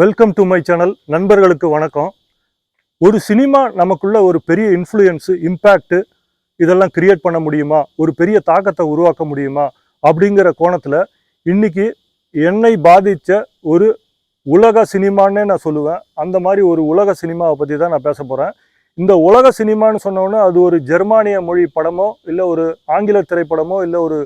Welcome to my channel நண்பர்களுக்கு வணக்கம். ஒரு சினிமா நமக்குள்ள ஒரு பெரிய இன்ஃப்ளூயன்ஸு இம்பேக்ட்டு இதெல்லாம் கிரியேட் பண்ண முடியுமா? ஒரு பெரிய தாக்கத்தை உருவாக்க முடியுமா? அப்படிங்கிற கோணத்தில் இன்னைக்கு என்னை பாதித்த ஒரு உலக சினிமான்னே நான் சொல்லுவேன். அந்த மாதிரி ஒரு உலக சினிமாவை பற்றி தான் நான் பேச போகிறேன் இந்த உலக சினிமான்னு சொன்னோன்னே அது ஒரு ஜெர்மானிய மொழி படமோ இல்லை ஒரு ஆங்கில திரைப்படமோ இல்லை ஒரு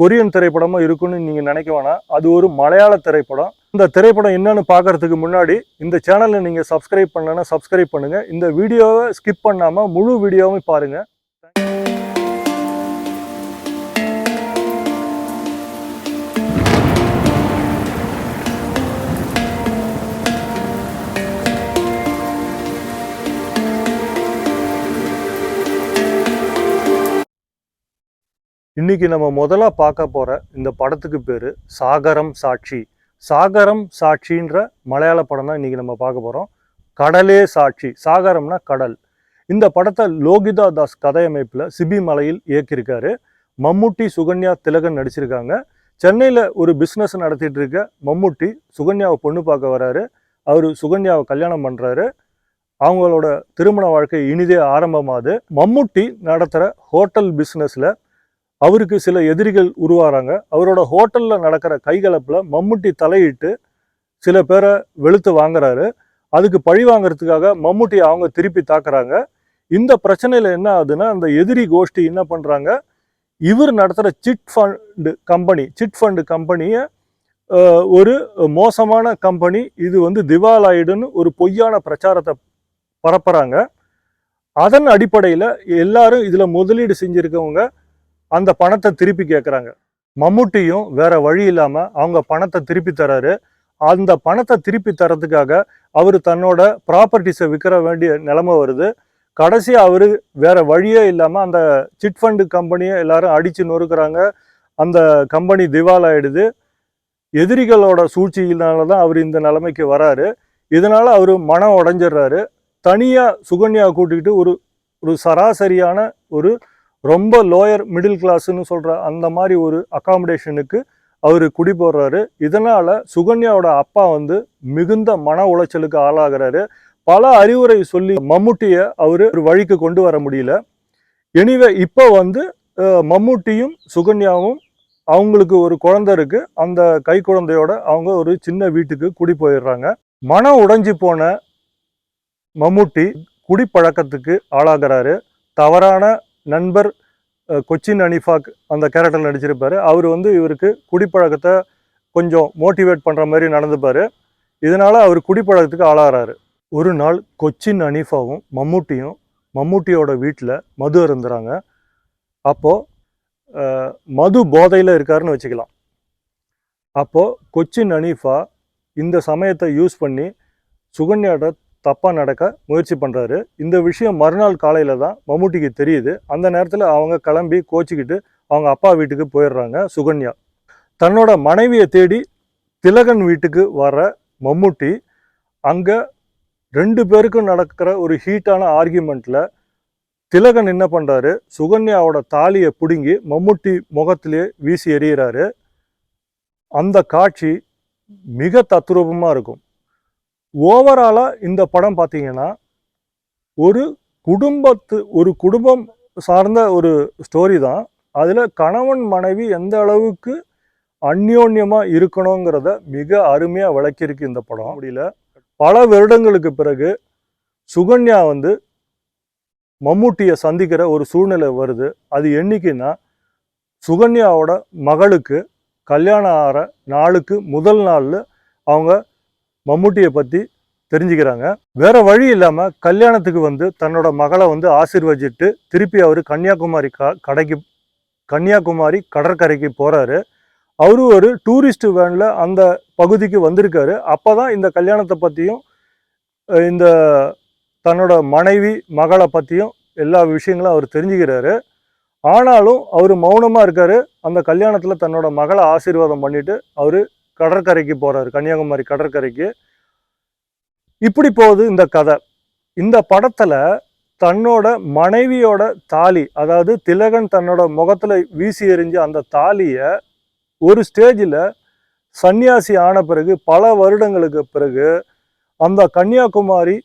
கொரியன் திரைப்படமோ இருக்குன்னு நீங்கள் நினைக்க வேணாம். அது ஒரு மலையாள திரைப்படம். இந்த திரைப்படம் என்னன்னு பார்க்கறதுக்கு முன்னாடி இந்த சேனலை நீங்கள் சப்ஸ்கிரைப் பண்ணலன்னா சப்ஸ்கிரைப் பண்ணுங்கள் இந்த வீடியோவை ஸ்கிப் பண்ணாமல் முழு வீடியோவும் பாருங்கள் இன்றைக்கி நம்ம முதலாக பார்க்க போகிற இந்த படத்துக்கு பேர் சாகரம் சாட்சி. சாகரம் சாட்சின்ற மலையாள படம் தான் இன்னைக்கு நம்ம பார்க்க போகிறோம் கடலே சாட்சி. சாகரம்னா கடல். இந்த படத்தை லோகிதா தாஸ் கதையமைப்பில் சிபி மலையில் இயக்கியிருக்காரு. மம்முட்டி சுகன்யா திலகன் நடிச்சிருக்காங்க. சென்னையில் ஒரு பிஸ்னஸ் நடத்திட்டு இருக்க மம்முட்டி சுகன்யாவை பொண்ணு பார்க்க வராரு. அவர் சுகன்யாவை கல்யாணம் பண்ணுறாரு அவங்களோட திருமண வாழ்க்கை இனிதே ஆரம்பமாகுது மம்முட்டி நடத்துகிற ஹோட்டல் பிஸ்னஸில் அவருக்கு சில எதிரிகள் உருவாகிறாங்க அவரோட ஹோட்டலில் நடக்கிற கைகலப்பில் மம்முட்டி தலையிட்டு சில பேரை வெளுத்து வாங்குறாரு. அதுக்கு பழி வாங்குறதுக்காக மம்முட்டி அவங்க திருப்பி தாக்குறாங்க. இந்த பிரச்சனையில் என்ன ஆகுதுன்னா அந்த எதிரி கோஷ்டி என்ன பண்ணுறாங்க இவர் நடத்துகிற chit fund company chit fund கம்பெனியை ஒரு மோசமான கம்பெனி இது வந்து திவாலாயிடுன்னு ஒரு பொய்யான பிரச்சாரத்தை பரப்புகிறாங்க அதன் அடிப்படையில் எல்லாரும் இதில் முதலீடு செஞ்சுருக்கவங்க அந்த பணத்தை திருப்பி கேட்குறாங்க மம்முட்டியும் வேற வழி இல்லாமல் அவங்க பணத்தை திருப்பி தராரு. அந்த பணத்தை திருப்பி தரத்துக்காக அவர் தன்னோட ப்ராப்பர்ட்டிஸை விற்கிற வேண்டிய நிலைமை வருது. கடைசியாக அவர் வேற வழியே இல்லாமல் அந்த சிட் ஃபண்டு கம்பெனியை எல்லாரும் அடித்து நொறுக்கிறாங்க. அந்த கம்பெனி திவால் ஆயிடுது. எதிரிகளோட சூழ்ச்சியினால தான் அவர் இந்த நிலைமைக்கு வராரு. இதனால் அவர் மனம் உடஞ்சிடுறாரு. தனியாக சுகன்யா கூட்டிக்கிட்டு ஒரு ஒரு சராசரியான ஒரு ரொம்ப லோயர் மிடில் கிளாஸ்ன்னு சொல்கிற அந்த மாதிரி ஒரு அகாமடேஷனுக்கு அவர் குடி போடுறாரு. இதனால் சுகன்யாவோட அப்பா வந்து மிகுந்த மன உளைச்சலுக்கு ஆளாகிறாரு. பல அறிவுரை சொல்லி மம்முட்டியை அவர் ஒரு வழிக்கு கொண்டு வர முடியல. எனிவே இப்போ வந்து மம்முட்டியும் சுகன்யாவும் அவங்களுக்கு ஒரு குழந்தை இருக்கு. அந்த கை குழந்தையோட அவங்க ஒரு சின்ன வீட்டுக்கு குடி போயிடுறாங்க. மனம் உடைஞ்சி போன மம்முட்டி குடிப்பழக்கத்துக்கு ஆளாகிறாரு. தவறான நண்பர் கொச்சின் அனிஃபாக் அந்த கேரக்டர் நடிச்சிருப்பார். அவர் வந்து இவருக்கு குடிப்பழக்கத்தை கொஞ்சம் மோட்டிவேட் பண்ணுற மாதிரி நடந்துப்பார். இதனால் அவர் குடிப்பழக்கத்துக்கு ஆளாகிறாரு ஒரு நாள் கொச்சின் அனிஃபாவும் மம்முட்டியும் மம்முட்டியோட வீட்டில் மது அருந்துறாங்க. அப்போது மது போதையில் இருக்காருன்னு வச்சுக்கலாம். அப்போது கொச்சின் அனீஃபா இந்த சமயத்தை யூஸ் பண்ணி சுகன்யாட்ட தப்பாக நடக்க முயற்சி பண்ணுறாரு இந்த விஷயம் மறுநாள் காலையில் தான் மம்முட்டிக்கு தெரியுது. அந்த நேரத்தில் அவங்க கிளம்பி கோச்சிக்கிட்டு அவங்க அப்பா வீட்டுக்கு போயிடுறாங்க சுகன்யா. தன்னோட மனைவியை தேடி திலகன் வீட்டுக்கு வர மம்முட்டி அங்கே ரெண்டு பேருக்கும் நடக்கிற ஒரு ஹீட்டான ஆர்கியூமெண்ட்டில் திலகன் என்ன பண்ணுறாரு சுகன்யாவோட தாலியை பிடுங்கி மம்முட்டி முகத்திலே வீசி எறிகிறாரு. அந்த காட்சி மிக தத்ரூபமாக இருக்கும். ஓவராலாக இந்த படம் பார்த்தீங்கன்னா ஒரு குடும்பத்து ஒரு குடும்பம் சார்ந்த ஒரு ஸ்டோரி தான். அதில் கணவன் மனைவி எந்த அளவுக்கு அந்யோன்யமாக இருக்கணுங்கிறத மிக அருமையாக விளக்கியிருக்கு இந்த படம். முடியல. பல வருடங்களுக்கு பிறகு சுகன்யா வந்து மம்முட்டியை சந்திக்கிற ஒரு சூழ்நிலை வருது. அது என்னைக்குன்னா சுகன்யாவோட மகளுக்கு கல்யாணம் ஆகிற நாளுக்கு முதல் நாளில் அவங்க மம்முட்டியை பற்றி தெரிஞ்சுக்கிறாங்க. வேற வழி இல்லாமல் கல்யாணத்துக்கு வந்து தன்னோட மகளை வந்து ஆசீர்வதிச்சிட்டு திருப்பி அவர் கன்னியாகுமரி க கடைக்கு கன்னியாகுமரி கடற்கரைக்கு போகிறாரு அவரு ஒரு டூரிஸ்ட் வேனில் அந்த பகுதிக்கு வந்திருக்காரு. அப்போ தான் இந்த கல்யாணத்தை பற்றியும் இந்த தன்னோட மனைவி மகளை பற்றியும் எல்லா விஷயங்களும் அவர் தெரிஞ்சுக்கிறாரு. ஆனாலும் அவர் மௌனமாக இருக்கார். அந்த கல்யாணத்தில் தன்னோட மகளை ஆசீர்வாதம் பண்ணிவிட்டு அவர் கடற்கரைக்கு போறாரு கன்னியாகுமரி கடற்கரைக்கு. இப்படி போகுது இந்த கதை. இந்த படத்துல தன்னோட மனைவியோட தாலி அதாவது திலகன் தன்னோட முகத்துல வீசி எறிஞ்ச அந்த தாலியை ஒரு ஸ்டேஜில் சன்னியாசி ஆன பிறகு பல வருடங்களுக்கு பிறகு அந்த கன்னியாகுமரி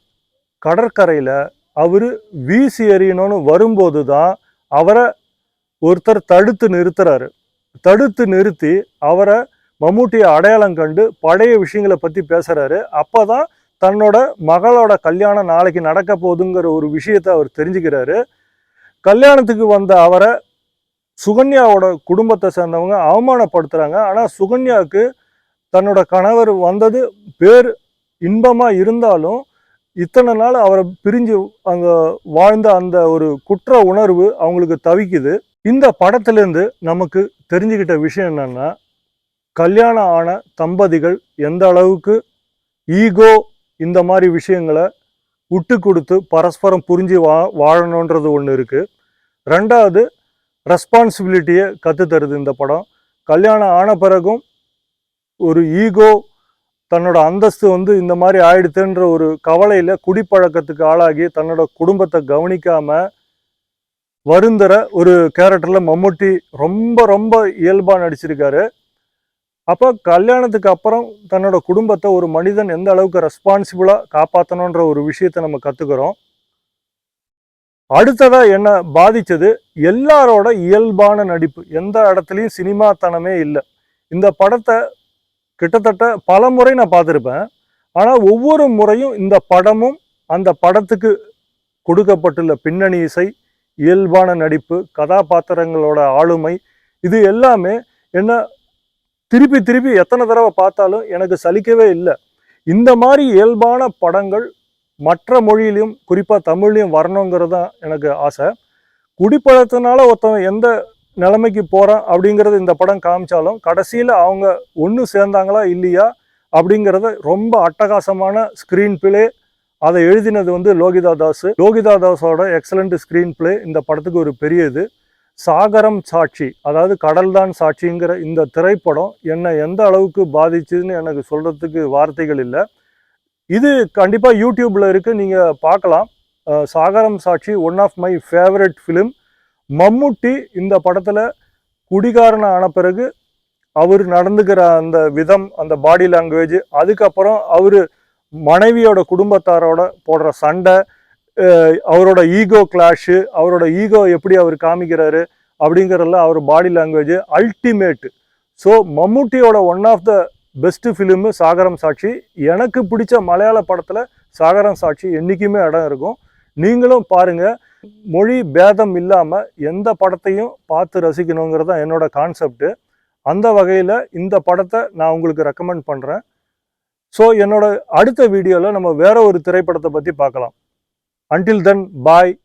கடற்கரையில் அவர் வீசி எறியணும்னு வரும்போது தான் அவரை ஒருத்தர் தடுத்து நிறுத்துறாரு. தடுத்து நிறுத்தி அவரை மம்முட்டியை அடையாளம் கண்டு பழைய விஷயங்களை பற்றி பேசுகிறாரு அப்போ தான் தன்னோட மகளோட கல்யாணம் நாளைக்கு நடக்க போகுதுங்கிற ஒரு விஷயத்தை அவர் தெரிஞ்சுக்கிறாரு. கல்யாணத்துக்கு வந்த அவரை சுகன்யாவோட குடும்பத்தை சேர்ந்தவங்க அவமானப்படுத்துகிறாங்க ஆனால் சுகன்யாவுக்கு தன்னோட கணவர் வந்தது பேர் இன்பமாக இருந்தாலும் இத்தனை நாள் அவரை பிரிஞ்சு அங்கே வாழ்ந்த அந்த ஒரு குற்ற உணர்வு அவங்களுக்கு தவிக்குது. இந்த படத்துலேருந்து நமக்கு தெரிஞ்சுக்கிட்ட விஷயம் என்னென்னா கல்யாணம் ஆன தம்பதிகள் எந்த அளவுக்கு ஈகோ இந்த மாதிரி விஷயங்களை விட்டு கொடுத்து பரஸ்பரம் புரிஞ்சு வா வாழணுன்றது ஒன்று இருக்குது ரெண்டாவது ரெஸ்பான்சிபிலிட்டியை கற்றுத்தருது இந்த படம். கல்யாணம் ஆன பிறகும் ஒரு ஈகோ தன்னோட அந்தஸ்து வந்து இந்த மாதிரி ஆயிடுத்துன்ற ஒரு கவலையில் குடிப்பழக்கத்துக்கு ஆளாகி தன்னோட குடும்பத்தை கவனிக்காமல் வருந்துற ஒரு கேரக்டரில் மம்முட்டி ரொம்ப ரொம்ப இயல்பாக நடிச்சிருக்காரு. அப்போ கல்யாணத்துக்கு அப்புறம் தன்னோட குடும்பத்தை ஒரு மனிதன் எந்த அளவுக்கு ரெஸ்பான்சிபிளாக காப்பாற்றணுன்ற ஒரு விஷயத்தை நம்ம கற்றுக்கிறோம் அடுத்ததாக என்ன பாதித்தது எல்லாரோட இயல்பான நடிப்பு. எந்த இடத்துலையும் சினிமாத்தனமே இல்லை. இந்த படத்தை கிட்டத்தட்ட பல முறை நான் பார்த்துருப்பேன். ஆனால் ஒவ்வொரு முறையும் இந்த படமும் அந்த படத்துக்கு கொடுக்கப்பட்டுள்ள பின்னணி இசை இயல்பான நடிப்பு கதாபாத்திரங்களோட ஆளுமை இது எல்லாமே என்ன திருப்பி திருப்பி எத்தனை தடவை பார்த்தாலும் எனக்கு சலிக்கவே இல்லை. இந்த மாதிரி இயல்பான படங்கள் மற்ற மொழியிலையும் குறிப்பாக தமிழ்லையும் வரணுங்கிறது தான் எனக்கு ஆசை. குடிப்பழத்தினால ஒருத்தவன் எந்த நிலைமைக்கு போகிறான் அப்படிங்கிறது இந்த படம் காமிச்சாலும் கடைசியில் அவங்க ஒன்று சேர்ந்தாங்களா இல்லையா அப்படிங்கிறத ரொம்ப அட்டகாசமான ஸ்க்ரீன் பிளே அதை எழுதினது வந்து லோகிதா தாஸ். லோகிதா தாஸோட எக்ஸலண்ட் ஸ்க்ரீன் பிளே இந்த படத்துக்கு ஒரு பெரிய இது. சாகரம் சாட்சி அதாவது கடல்தான் சாட்சிங்கிற இந்த திரைப்படம் என்னை எந்த அளவுக்கு பாதிச்சுதுன்னு எனக்கு சொல்கிறதுக்கு வார்த்தைகள் இல்லை. இது கண்டிப்பாக யூடியூப்பில் இருக்குது நீங்கள் பார்க்கலாம். Sagaram Sakshi one of my favourite film Mammootty இந்த படத்தில் குடிகாரன் ஆன பிறகு அவர் நடந்துக்கிற அந்த விதம் அந்த பாடி லாங்குவேஜ் அதுக்கப்புறம் அவர் மனைவியோட குடும்பத்தாரோட போடுற சண்டை அவரோட ஈகோ கிளாஷு அவரோட ஈகோ எப்படி அவர் காமிக்கிறாரு அப்படிங்கிறதுல அவர் body language ultimate so மம்முட்டியோட one of the best film Sagaram Sakshi. எனக்கு பிடிச்ச மலையாள படத்தில் சாகரம் சாட்சி என்றைக்குமே இடம் இருக்கும். நீங்களும் பாருங்கள் மொழி பேதம் இல்லாமல் எந்த படத்தையும் பார்த்து ரசிக்கணுங்கிறது தான் என்னோட கான்செப்ட்டு அந்த வகையில் இந்த படத்தை நான் உங்களுக்கு ரெக்கமெண்ட் பண்ணுறேன் ஸோ என்னோட அடுத்த வீடியோவில் நம்ம வேற ஒரு திரைப்படத்தை பற்றி பார்க்கலாம். Until then, bye.